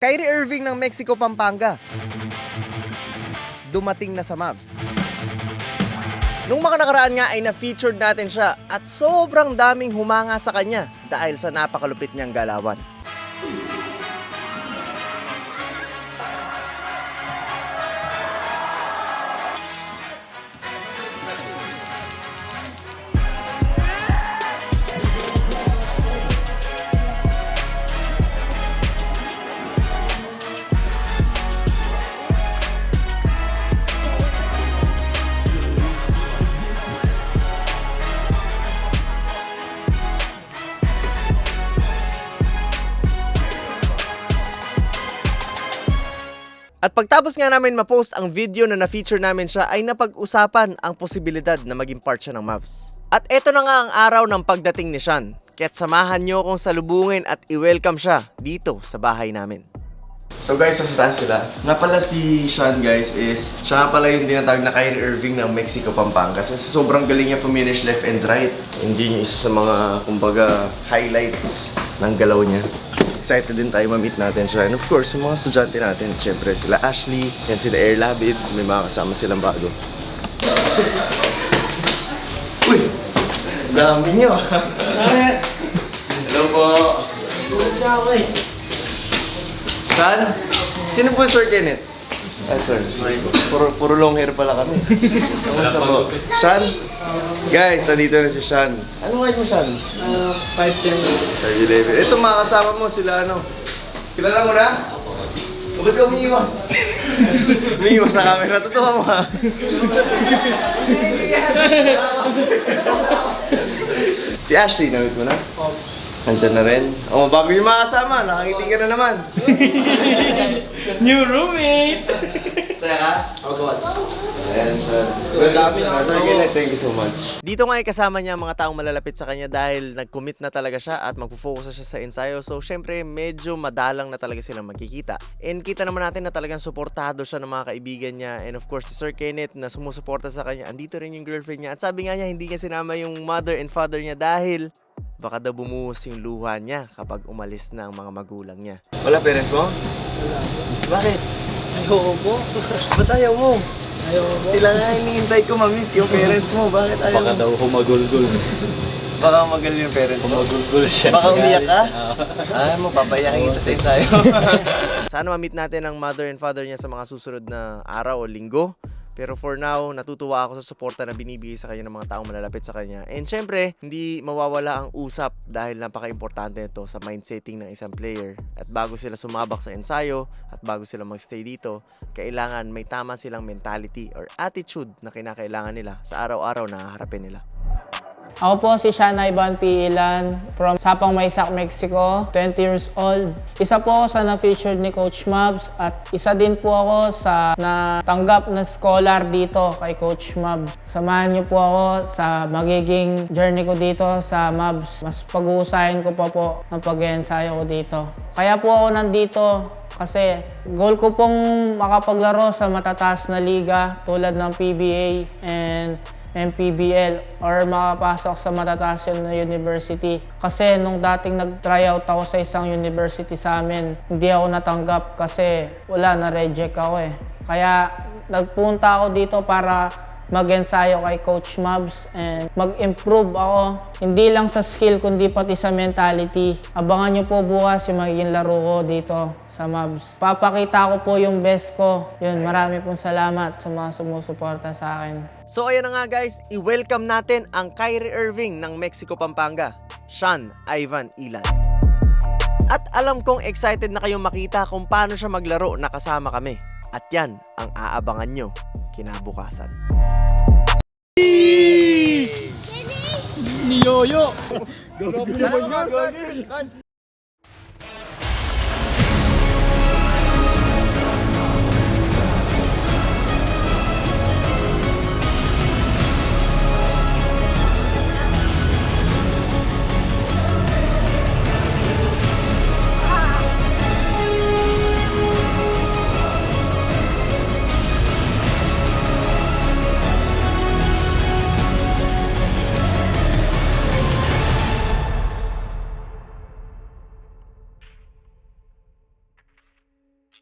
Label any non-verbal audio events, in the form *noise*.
Kyrie Irving ng Mexico, Pampanga. Dumating na sa Mavs. Nung mga nakaraan nga ay na-featured natin siya at sobrang daming humanga sa kanya dahil sa napakalupit niyang galawan. At pagtapos nga namin ma-post ang video na na-feature namin siya ay napag-usapan ang posibilidad na maging part siya ng Mavs. At eto na nga ang araw ng pagdating ni Sean. Kaya't samahan niyo akong salubungin at i-welcome siya dito sa bahay namin. So guys, nasa taas sila. Nga pala si Sean guys is, siya pala yung tinatawag na Kyrie Irving ng Mexico, Pampanga. So sobrang galing niya finish left and right. Hindi niya isa sa mga, kumbaga, highlights ng galaw niya. Excited din tayo ma-meet natin siya. And of course, yung mga estudyante natin, syempre sila Ashley, yan sila Air Labid, may mga kasama silang bago. Uy! Dami niyo! Hello po! Sean? Sino po Sir Kenneth? Ah, sir. Puro, puro long hair pala kami. Kamusta po? Sean? Guys, andito na si Sean. Ano height mo, Sean? Uh, 5'10". 5'11". Ito mga kasama mo, sila ano? Kilala mo na? Bakit ka umiiwas? *laughs* umiiwas sa camera. Totoo mo ha? *laughs* si Ashley, namit mo na? Andyan na rin. O, oh, bago yung mga kasama. Nakangiti ka na naman. *laughs* New roommate! Saya ka? Ako. Ayan, sir. Well, Sir. Kenneth, thank you so much. Dito nga ay kasama niya ang mga taong malalapit sa kanya dahil nag-commit na talaga siya at magpo-focus na siya sa ensayo. So, syempre, medyo madalang na talaga silang magkikita. And kita naman natin na talagang suportado siya ng mga kaibigan niya. And of course, si Sir Kenneth na sumusuporta sa kanya. Andito rin yung girlfriend niya. At sabi nga niya, hindi niya sinama yung mother and father niya dahil baka daw bumuhos yung luha niya kapag umalis na ang mga magulang niya. Wala parents mo? Bakit? Ayoko po. *laughs* Ba't ayaw mo? Sila nga hinihintay ko mamit yung parents mo. Bakit ayaw Baka daw humagulgul. Baka magaling yung parents mo. Humagulgul siya. Baka umiyak ka? Ah. Ah, mo papayakin kita sa ensayo. *laughs* Sana ma-meet natin ang mother and father niya sa mga susunod na araw o linggo. Pero for now, natutuwa ako sa suporta na binibigay sa kanya ng mga taong malalapit sa kanya. And syempre, hindi mawawala ang usap dahil napaka-importante ito sa mindsetting ng isang player. At bago sila sumabak sa ensayo at bago sila magstay dito, kailangan may tama silang mentality or attitude na kinakailangan nila sa araw-araw na haharapin nila. Ako po si Shana Ivan P. From Sapang Maysak, Mexico, 20 years old. Isa po ako sa na-featured ni Coach Mabs at isa din po ako sa natanggap na scholar dito kay Coach Mabs. Samahan niyo po ako sa magiging journey ko dito sa Mabs. Mas pag-uusahin ko pa po ang pag-ensayo ko dito. Kaya po ako nandito kasi goal ko pong makapaglaro sa matataas na liga tulad ng PBA and MPBL or makapasok sa matataas yun na university. Kasi nung dating nag-tryout ako sa isang university sa amin, hindi ako natanggap kasi wala, na-reject ako eh. Kaya nagpunta ako dito para mag-ensayo kay Coach Mabs and mag-improve ako. Hindi lang sa skill kundi pati sa mentality. Abangan nyo po bukas yung magiging laro ko dito sa Mabs. Papakita ko po yung best ko. Yun, marami pong salamat sa mga sumusuporta sa akin. So ayan na nga guys, i-welcome natin ang Kyrie Irving ng Mexico, Pampanga, Sean Ivan Ilan. At alam kong excited na kayong makita kung paano siya maglaro na kasama kami. At yan ang aabangan nyo kinabukasan. Niyoyo!